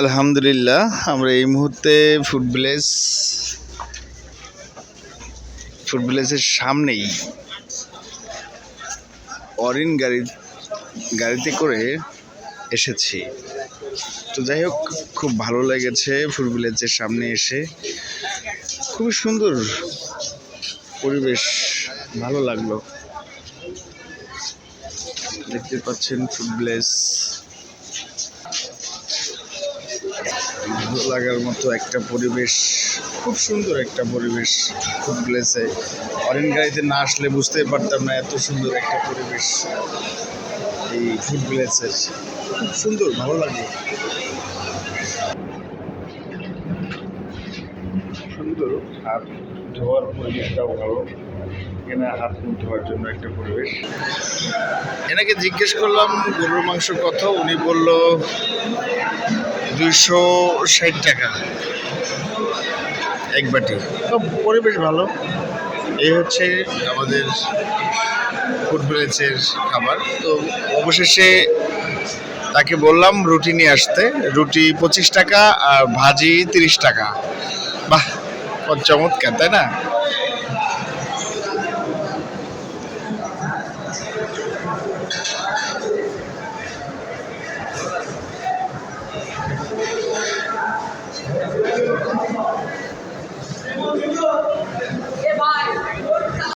আলহামদুলিল্লাহ, আমরা এই মুহূর্তে ফুড ভিলেজের সামনেই অরিন গাড়ি, গাড়িতে করে এসেছি। তো যাই হোক, খুব ভালো লেগেছে ফুড ভিলেজের সামনে এসে। খুবই সুন্দর পরিবেশ, ভালো লাগল। দেখতে পাচ্ছেন ভিলেজ ভালো লাগার মতো একটা পরিবেশ, খুব সুন্দর একটা পরিবেশ ফুড প্লেসে অরেন গাড়িতে না আসলে বুঝতেই পারতাম না এত সুন্দর একটা পরিবেশ এই ফুড প্লেসের খুব সুন্দর, ভালো লাগে। সুন্দর, হাত ধোয়ার পরিবেশটাও ভালো। এখানে হাত মুখ ধোয়ার জন্য একটা পরিবেশ। এনাকে জিজ্ঞেস করলাম, গরুর মাংস কত? উনি বলল দুইশো ষাট টাকা। এক বাটি। তো পরিবেশ ভালো? এই হচ্ছে আমাদের ফুড ভিলেজের খাবার। তো অবশেষে তাকে বললাম রুটি নিয়ে আসতে। রুটি পঁচিশ টাকা আর ভাজি তিরিশ টাকা। বাহ চমৎকার তাই না?